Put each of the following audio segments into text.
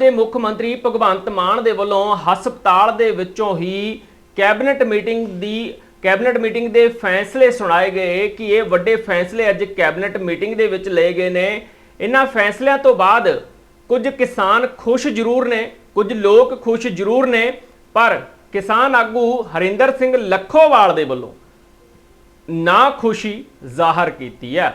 ਦੇ ਮੁੱਖ ਮੰਤਰੀ ਭਗਵੰਤ ਮਾਨ ਦੇ ਵੱਲੋਂ ਹਸਪਤਾਲ ਦੇ ਵਿੱਚੋਂ ਹੀ ਕੈਬਨਿਟ ਮੀਟਿੰਗ ਦੀ, ਕੈਬਨਿਟ ਮੀਟਿੰਗ ਦੇ ਫੈਸਲੇ ਸੁਣਾਏ ਗਏ ਕਿ ਇਹ ਵੱਡੇ ਫੈਸਲੇ ਅੱਜ ਕੈਬਨਿਟ ਮੀਟਿੰਗ ਦੇ ਵਿੱਚ ਲਏ ਗਏ ਨੇ। ਇਹਨਾਂ ਫੈਸਲਿਆਂ ਤੋਂ ਬਾਅਦ ਕੁਝ ਕਿਸਾਨ ਖੁਸ਼ ਜ਼ਰੂਰ ਨੇ, ਕੁਝ ਲੋਕ ਖੁਸ਼ ਜ਼ਰੂਰ ਨੇ, ਪਰ ਕਿਸਾਨ ਆਗੂ ਹਰਿੰਦਰ ਸਿੰਘ ਲੱਖੋਵਾਲ ਦੇ ਵੱਲੋਂ ਨਾ ਖੁਸ਼ੀ ਜ਼ਾਹਰ ਕੀਤੀ ਹੈ।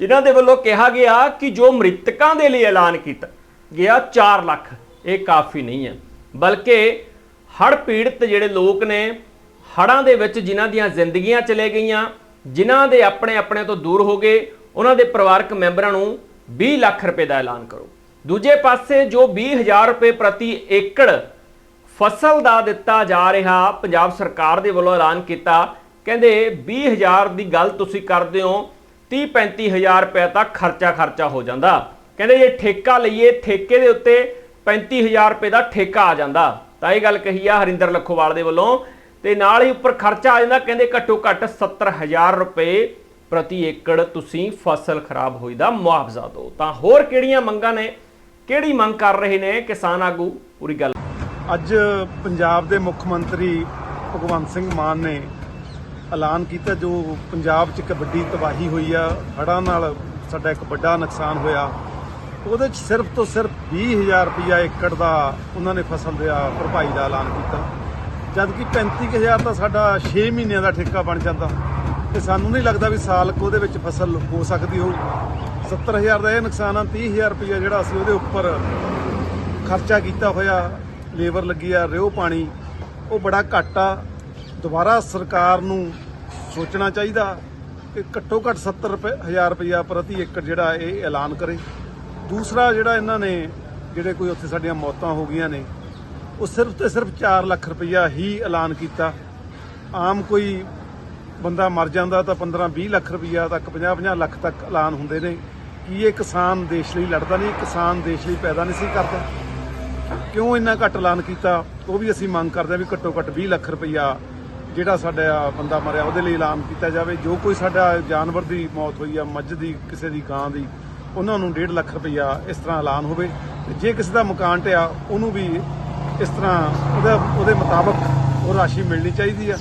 ਜਿਨ੍ਹਾਂ ਦੇ ਵੱਲੋਂ ਕਿਹਾ ਗਿਆ ਕਿ ਜੋ ਮ੍ਰਿਤਕਾਂ ਦੇ ਲਈ ਐਲਾਨ ਕੀਤਾ ਗਿਆ 4 ਲੱਖ। ਇਹ ਕਾਫੀ ਨਹੀਂ ਹੈ। ਬਲਕਿ ਹੜ੍ਹ ਪੀੜਤ ਜਿਹੜੇ ਲੋਕ ਨੇ ਹੜਾਂ ਦੇ ਵਿੱਚ ਜਿਨ੍ਹਾਂ ਦੀਆਂ ਜ਼ਿੰਦਗੀਆਂ ਚਲੇ ਗਈਆਂ, ਜਿਨ੍ਹਾਂ ਦੇ ਆਪਣੇ ਆਪਣੇ ਤੋਂ ਦੂਰ ਹੋ ਗਏ, ਉਹਨਾਂ ਦੇ ਪਰਿਵਾਰਕ ਮੈਂਬਰਾਂ ਨੂੰ 20 ਲੱਖ ਰੁਪਏ ਦਾ ਐਲਾਨ ਕਰੋ। ਦੂਜੇ ਪਾਸੇ ਜੋ 20000 ਰੁਪਏ ਪ੍ਰਤੀ ਏਕੜ ਫਸਲ ਦਾ ਦਿੱਤਾ ਜਾ ਰਿਹਾ, ਪੰਜਾਬ ਸਰਕਾਰ ਦੇ ਵੱਲੋਂ ਐਲਾਨ ਕੀਤਾ, ਕਹਿੰਦੇ 20000 ਦੀ ਗੱਲ ਤੁਸੀਂ ਕਰਦੇ ਹੋ 30 35000 ਰੁਪਏ ਤੱਕ ਖਰਚਾ ਖਰਚਾ ਹੋ ਜਾਂਦਾ। ਕਹਿੰਦੇ ਜੇ ਠੇਕਾ ਲਈਏ, ਠੇਕੇ ਦੇ ਉੱਤੇ 35000 ਰੁਪਏ ਦਾ ਠੇਕਾ ਆ ਜਾਂਦਾ। ਤਾਂ ਇਹ ਗੱਲ ਕਹੀ ਆ ਹਰਿੰਦਰ ਲੱਖੋਵਾਲ ਦੇ ਵੱਲੋਂ। ਤੇ ਨਾਲ ਹੀ ਉੱਪਰ ਖਰਚਾ ਆ ਜਾਂਦਾ, ਕਹਿੰਦੇ ਘੱਟੋ ਘੱਟ 70000 ਰੁਪਏ ਪ੍ਰਤੀ ਏਕੜ ਤੁਸੀਂ ਫਸਲ ਖਰਾਬ ਹੋਈ ਦਾ ਮੁਆਵਜ਼ਾ ਦਿਓ। ਤਾਂ ਹੋਰ ਕਿਹੜੀਆਂ ਮੰਗਾਂ ਨੇ? ਕਿਹੜੀ ਮੰਗ ਕਰ ਰਹੇ ਨੇ ਕਿਸਾਨ ਆਗੂ? ਪੂਰੀ ਗੱਲ। ਅੱਜ ਪੰਜਾਬ ਦੇ ਮੁੱਖ ਮੰਤਰੀ ਭਗਵੰਤ ਸਿੰਘ ਮਾਨ ਨੇ ਐਲਾਨ ਕੀਤਾ, ਜੋ ਪੰਜਾਬ 'ਚ ਇੱਕ ਵੱਡੀ ਤਬਾਹੀ ਹੋਈ ਆ। ਹੜ੍ਹਾਂ ਨਾਲ ਸਾਡਾ ਇੱਕ ਵੱਡਾ ਨੁਕਸਾਨ ਹੋਇਆ। ਉਹਦੇ 'ਚ ਸਿਰਫ ਤੋਂ ਸਿਰਫ 20000 ਰੁਪਇਆ ਏਕੜ ਦਾ ਉਹਨਾਂ ਨੇ ਫਸਲ ਦਾ ਭਰਪਾਈ ਦਾ ਐਲਾਨ ਕੀਤਾ। ਜਦ ਕਿ 35000 ਤਾਂ ਸਾਡਾ 6 ਮਹੀਨਿਆਂ ਦਾ ਠੇਕਾ ਬਣ ਜਾਂਦਾ। ਤੇ ਸਾਨੂੰ ਨਹੀਂ ਲੱਗਦਾ ਵੀ ਸਾਲ ਕੁ ਉਹਦੇ ਵਿੱਚ ਫਸਲ ਹੋ ਸਕਦੀ ਹੋਊ। 70000 ਦਾ ਇਹ ਨੁਕਸਾਨ ਆ 30000 ਰੁਪਇਆ ਜਿਹੜਾ ਅਸੀਂ ਉਹਦੇ ਉੱਪਰ ਖਰਚਾ ਕੀਤਾ ਹੋਇਆ, ਲੇਬਰ ਲੱਗੀ ਆ, ਰਿਓ ਪਾਣੀ, ਉਹ ਬੜਾ ਘੱਟ ਆ। ਦੁਬਾਰਾ ਸਰਕਾਰ ਨੂੰ ਸੋਚਣਾ ਚਾਹੀਦਾ ਕਿ ਘੱਟੋ ਘੱਟ 70 ਰੁਪਏ 1000 ਰੁਪਇਆ ਪ੍ਰਤੀ ਏਕੜ ਜਿਹੜਾ ਇਹ ਐਲਾਨ ਕਰੇ। ਦੂਸਰਾ ਜਿਹੜਾ ਇਹਨਾਂ ਨੇ, ਜਿਹੜੇ ਕੋਈ ਉੱਥੇ ਸਾਡੀਆਂ ਮੌਤਾਂ ਹੋ ਗਈਆਂ ਨੇ, ਉਹ ਸਿਰਫ ਤੇ ਸਿਰਫ 4 ਲੱਖ ਰੁਪਈਆ ਹੀ ਐਲਾਨ ਕੀਤਾ। ਆਮ ਕੋਈ ਬੰਦਾ ਮਰ ਜਾਂਦਾ ਤਾਂ 15 20 ਲੱਖ ਰੁਪਈਆ ਤੱਕ 50 50 ਲੱਖ ਤੱਕ ਐਲਾਨ ਹੁੰਦੇ ਨੇ। ਕਿ ਇਹ ਕਿਸਾਨ ਦੇਸ਼ ਲਈ ਲੜਦਾ ਨਹੀਂ? ਕਿਸਾਨ ਦੇਸ਼ ਲਈ ਪੈਦਾ ਨਹੀਂ ਸੀ ਕਰਦਾ। ਕਿਉਂ ਇੰਨਾ ਘੱਟ ਐਲਾਨ ਕੀਤਾ? ਉਹ ਵੀ ਅਸੀਂ ਮੰਗ ਕਰਦੇ ਹਾਂ ਵੀ ਘੱਟੋ ਘੱਟ 20 ਲੱਖ ਰੁਪਈਆ ਜਿਹੜਾ ਸਾਡਾ ਬੰਦਾ ਮਰਿਆ, ਉਹਦੇ ਲਈ ਐਲਾਨ ਕੀਤਾ ਜਾਵੇ। ਜੋ ਕੋਈ ਸਾਡਾ ਜਾਨਵਰ ਦੀ ਮੌਤ ਹੋਈ ਆ, ਮੱਝ ਦੀ, ਕਿਸੇ ਦੀ ਗਾਂ ਦੀ ਉਹਨਾਂ ਨੂੰ 1.5 ਲੱਖ ਰੁਪਈਆ ਇਸ ਤਰ੍ਹਾਂ ਐਲਾਨ ਹੋਵੇ ਤੇ ਜੇ ਕਿਸੇ ਦਾ ਮਕਾਨ ਟਿਆ ਉਹਨੂੰ ਵੀ ਇਸ ਤਰ੍ਹਾਂ ਉਹਦਾ, ਉਹਦੇ ਮੁਤਾਬਕ ਉਹ ਰਾਸ਼ੀ ਮਿਲਣੀ ਚਾਹੀਦੀ ਆ।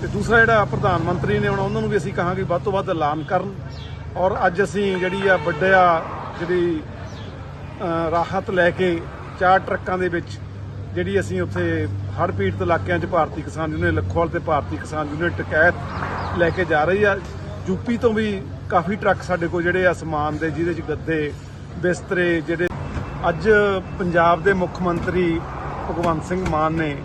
ਤੇ ਦੂਸਰਾ ਜਿਹੜਾ ਪ੍ਰਧਾਨ ਮੰਤਰੀ ਨੇ ਹੁਣ ਉਹਨਾਂ ਨੂੰ ਵੀ ਅਸੀਂ ਕਹਾਂਗੇ ਵੱਧ ਤੋਂ ਵੱਧ ਐਲਾਨ ਕਰਨ। ਔਰ ਅੱਜ ਅਸੀਂ ਜਿਹੜੀ ਆ ਵੱਡਿਆ ਜਿਹੜੀ ਰਾਹਤ ਲੈ ਕੇ ਚਾਰ ਟਰੱਕਾਂ ਦੇ ਵਿੱਚ ਜਿਹੜੀ ਅਸੀਂ ਉੱਥੇ ਹੜ੍ਹ ਪੀੜਤ ਇਲਾਕਿਆਂ 'ਚ ਭਾਰਤੀ ਕਿਸਾਨ ਯੂਨੀਅਨ, ਲੱਖੋਵਾਲ ਤੇ ਭਾਰਤੀ ਕਿਸਾਨ ਯੂਨੀਅਨ ਟਕੈਤ ਲੈ ਕੇ ਜਾ ਰਹੀ ਆ। ਯੂਪੀ ਤੋਂ ਵੀ ਕਾਫੀ ਟਰੱਕ ਸਾਡੇ ਕੋਲ ਜਿਹੜੇ ਆ ਸਮਾਨ ਦੇ, ਜਿਹਦੇ 'ਚ ਗੱਦੇ, ਬਿਸਤਰੇ, ਜਿਹੜੇ ਅੱਜ ਪੰਜਾਬ ਦੇ ਮੁੱਖ ਮੰਤਰੀ ਭਗਵੰਤ ਸਿੰਘ ਮਾਨ ਨੇ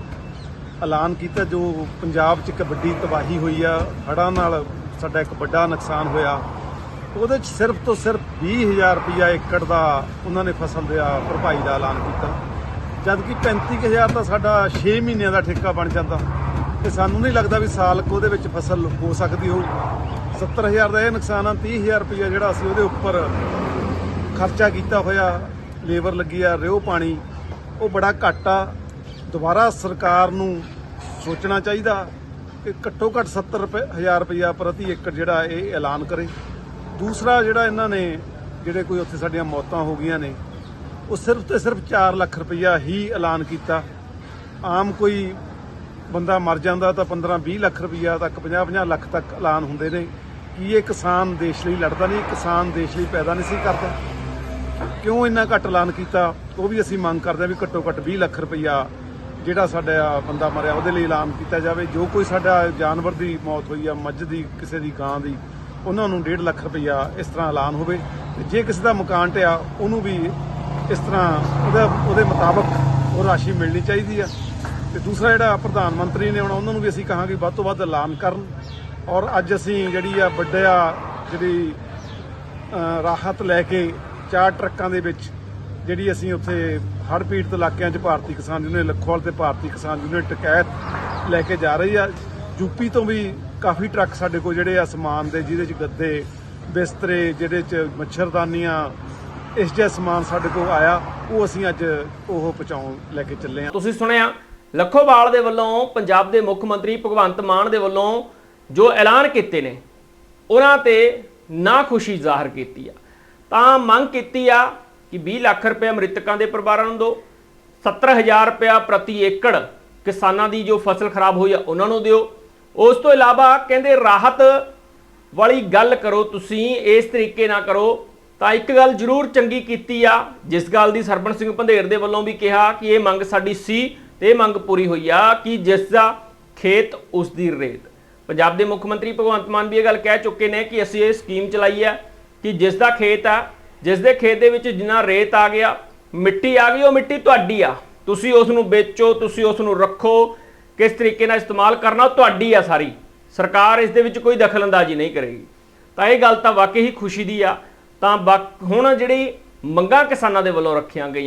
ਐਲਾਨ ਕੀਤਾ, ਜੋ ਪੰਜਾਬ 'ਚ ਇੱਕ ਵੱਡੀ ਤਬਾਹੀ ਹੋਈ ਆ, ਹੜ੍ਹਾਂ ਨਾਲ ਸਾਡਾ ਇੱਕ ਵੱਡਾ ਨੁਕਸਾਨ ਹੋਇਆ। ਉਹਦੇ 'ਚ ਸਿਰਫ ਤੋਂ ਸਿਰਫ 20000 ਰੁਪਇਆ ਏਕੜ ਦਾ ਉਹਨਾਂ ਨੇ ਫਸਲ ਦਾ ਭਰਪਾਈ ਦਾ ਐਲਾਨ ਕੀਤਾ। ਜਦ ਕਿ 35000 ਤਾਂ ਸਾਡਾ 6 ਮਹੀਨਿਆਂ ਦਾ ਠੇਕਾ ਬਣ ਜਾਂਦਾ। ਤੇ ਸਾਨੂੰ ਨਹੀਂ ਲੱਗਦਾ ਵੀ ਸਾਲ ਕੁ ਉਹਦੇ ਵਿੱਚ ਫਸਲ ਹੋ ਸਕਦੀ ਹੋਊ। 70000 ਦਾ ਇਹ ਨੁਕਸਾਨ ਆ 30000 ਰੁਪਇਆ ਜਿਹੜਾ ਅਸੀਂ ਉਹਦੇ ਉੱਪਰ ਖਰਚਾ ਕੀਤਾ ਹੋਇਆ, ਲੇਬਰ ਲੱਗੀ ਆ, ਰਿਓ ਪਾਣੀ, ਉਹ ਬੜਾ ਘੱਟ ਆ। ਦੁਬਾਰਾ ਸਰਕਾਰ ਨੂੰ ਸੋਚਣਾ ਚਾਹੀਦਾ ਕਿ ਘੱਟੋ ਘੱਟ 70 ਰੁਪਏ 1000 ਰੁਪਇਆ ਪ੍ਰਤੀ ਏਕੜ ਜਿਹੜਾ ਇਹ ਐਲਾਨ ਕਰੇ। ਦੂਸਰਾ ਜਿਹੜਾ ਇਹਨਾਂ ਨੇ, ਜਿਹੜੇ ਕੋਈ ਉੱਥੇ ਸਾਡੀਆਂ ਮੌਤਾਂ ਹੋ ਗਈਆਂ ਨੇ, ਉਹ ਸਿਰਫ ਤੇ ਸਿਰਫ 4 ਲੱਖ ਰੁਪਇਆ ਹੀ ਐਲਾਨ ਕੀਤਾ। ਆਮ ਕੋਈ ਬੰਦਾ ਮਰ ਜਾਂਦਾ ਤਾਂ 15 20 ਲੱਖ ਰੁਪਇਆ ਤੱਕ 50 50 ਲੱਖ ਤੱਕ ਐਲਾਨ ਹੁੰਦੇ ਨੇ। ਕੀ ਇਹ ਕਿਸਾਨ ਦੇਸ਼ ਲਈ ਲੜਦਾ ਨਹੀਂ, ਕਿਸਾਨ ਦੇਸ਼ ਲਈ ਪੈਦਾ ਨਹੀਂ ਸੀ ਕਰਦਾ? ਕਿਉਂ ਇੰਨਾ ਘੱਟ ਐਲਾਨ ਕੀਤਾ? ਉਹ ਵੀ ਅਸੀਂ ਮੰਗ ਕਰਦੇ ਹਾਂ ਵੀ ਘੱਟੋ ਘੱਟ 20 ਲੱਖ ਰੁਪਈਆ ਜਿਹੜਾ ਸਾਡਾ ਬੰਦਾ ਮਰਿਆ, ਉਹਦੇ ਲਈ ਐਲਾਨ ਕੀਤਾ ਜਾਵੇ। ਜੋ ਕੋਈ ਸਾਡਾ ਜਾਨਵਰ ਦੀ ਮੌਤ ਹੋਈ ਆ, ਮੱਝ ਦੀ, ਕਿਸੇ ਦੀ ਗਾਂ ਦੀ, ਉਹਨਾਂ ਨੂੰ 1.5 ਲੱਖ ਰੁਪਈਆ ਇਸ ਤਰ੍ਹਾਂ ਐਲਾਨ ਹੋਵੇ। ਤੇ ਜੇ ਕਿਸੇ ਦਾ ਮਕਾਨ ਟਿਆ, ਉਹਨੂੰ ਵੀ ਇਸ ਤਰ੍ਹਾਂ ਉਹਦਾ, ਉਹਦੇ ਮੁਤਾਬਕ ਉਹ ਰਾਸ਼ੀ ਮਿਲਣੀ ਚਾਹੀਦੀ ਆ। ਤੇ ਦੂਸਰਾ ਜਿਹੜਾ ਪ੍ਰਧਾਨ ਮੰਤਰੀ ਨੇ ਹੁਣ ਉਹਨਾਂ ਨੂੰ ਵੀ ਅਸੀਂ ਕਹਾਂਗੇ ਵੱਧ ਤੋਂ ਵੱਧ ਐਲਾਨ ਕਰਨ। ਔਰ ਅੱਜ ਅਸੀਂ ਜਿਹੜੀ ਆ ਵੱਡਿਆ ਜਿਹੜੀ ਰਾਹਤ ਲੈ ਕੇ ਚਾਰ ਟਰੱਕਾਂ ਦੇ ਵਿੱਚ ਜਿਹੜੀ ਅਸੀਂ ਉੱਥੇ ਹੜ੍ਹ ਪੀੜਤ ਇਲਾਕਿਆਂ 'ਚ ਭਾਰਤੀ ਕਿਸਾਨ ਯੂਨੀਅਨ, ਲੱਖੋਵਾਲ ਤੇ ਭਾਰਤੀ ਕਿਸਾਨ ਯੂਨੀਅਨ ਟਕੈਤ ਲੈ ਕੇ ਜਾ ਰਹੀ ਆ। ਯੂਪੀ ਤੋਂ ਵੀ ਕਾਫੀ ਟਰੱਕ ਸਾਡੇ ਕੋਲ ਜਿਹੜੇ ਆ ਸਮਾਨ ਦੇ, ਜਿਹਦੇ 'ਚ ਗੱਦੇ, ਬਿਸਤਰੇ, ਜਿਹਦੇ 'ਚ ਮੱਛਰਦਾਨੀਆਂ, ਇਸ ਜਿਹਾ ਸਮਾਨ ਸਾਡੇ ਕੋਲ ਆਇਆ, ਉਹ ਅਸੀਂ ਅੱਜ ਉਹ ਪਹੁੰਚਾਉਣ ਲੈ ਕੇ ਚੱਲੇ ਆ। ਤੁਸੀਂ ਸੁਣਿਆ, ਲੱਖੋਵਾਲ ਦੇ ਵੱਲੋਂ, ਪੰਜਾਬ ਦੇ ਮੁੱਖ ਮੰਤਰੀ ਭਗਵੰਤ ਮਾਨ ਦੇ ਵੱਲੋਂ ਜੋ ਐਲਾਨ ਕੀਤੇ ਨੇ, ਉਹਨਾਂ ਤੇ ਨਾ ਖੁਸ਼ੀ ਜ਼ਾਹਰ ਕੀਤੀ ਆ। ਤਾਂ ਮੰਗ ਕੀਤੀ ਆ ਕਿ 20 ਲੱਖ ਰੁਪਏ ਮ੍ਰਿਤਕਾਂ ਦੇ ਪਰਿਵਾਰਾਂ ਨੂੰ ਦਿਓ 70000 ਰੁਪਇਆ ਪ੍ਰਤੀ ਏਕੜ ਕਿਸਾਨਾਂ ਦੀ ਜੋ ਫਸਲ ਖਰਾਬ ਹੋਈ ਆ, ਉਹਨਾਂ ਨੂੰ ਦਿਓ। ਉਸ ਤੋਂ ਇਲਾਵਾ ਕਹਿੰਦੇ ਰਾਹਤ ਵਾਲੀ ਗੱਲ ਕਰੋ ਤੁਸੀਂ, ਇਸ ਤਰੀਕੇ ਨਾਲ ਕਰੋ। ਤਾਂ ਇੱਕ ਗੱਲ ਜ਼ਰੂਰ ਚੰਗੀ ਕੀਤੀ ਆ, ਜਿਸ ਗੱਲ ਦੀ ਸਰਬਣ ਸਿੰਘ ਪੰਧੇਰ ਦੇ ਵੱਲੋਂ ਵੀ ਕਿਹਾ ਕਿ ਇਹ ਮੰਗ ਸਾਡੀ ਸੀ ਤੇ ਇਹ ਮੰਗ ਪੂਰੀ ਹੋਈ ਆ ਕਿ ਜਿਸ ਦਾ ਖੇਤ ਉਸ ਦੀ ਰੇਤ। ਪੰਜਾਬ ਦੇ ਮੁੱਖ ਮੰਤਰੀ ਭਗਵੰਤ ਮਾਨ ਵੀ ਇਹ ਗੱਲ ਕਹਿ ਚੁੱਕੇ ਨੇ ਕਿ ਅਸੀਂ ਇਹ ਸਕੀਮ ਚਲਾਈ ਹੈ ਕਿ ਜਿਸ ਦਾ ਖੇਤ ਆ, ਜਿਸ ਦੇ ਖੇਤ ਦੇ ਵਿੱਚ ਜਿੰਨਾ ਰੇਤ ਆ ਗਿਆ, ਮਿੱਟੀ ਆ ਗਈ, ਉਹ ਮਿੱਟੀ ਤੁਹਾਡੀ ਆ। ਤੁਸੀਂ ਉਸ ਨੂੰ ਵੇਚੋ, ਤੁਸੀਂ ਉਸ ਨੂੰ ਰੱਖੋ, ਕਿਸ ਤਰੀਕੇ ਨਾਲ ਇਸਤੇਮਾਲ ਕਰਨਾ, ਉਹ ਤੁਹਾਡੀ ਆ ਸਾਰੀ। ਸਰਕਾਰ ਇਸ ਦੇ ਵਿੱਚ ਕੋਈ ਦਖਲਅੰਦਾਜ਼ੀ ਨਹੀਂ ਕਰੇਗੀ। ਤਾਂ ਇਹ ਗੱਲ ਤਾਂ ਵਾਕਈ ਹੀ ਖੁਸ਼ੀ ਦੀ ਆ। ਤਾਂ ਬਾਕ- ਹੁਣ ਜਿਹੜੀ ਮੰਗਾਂ ਕਿਸਾਨਾਂ ਦੇ ਵੱਲੋਂ ਰੱਖੀਆਂ ਗਈਆਂ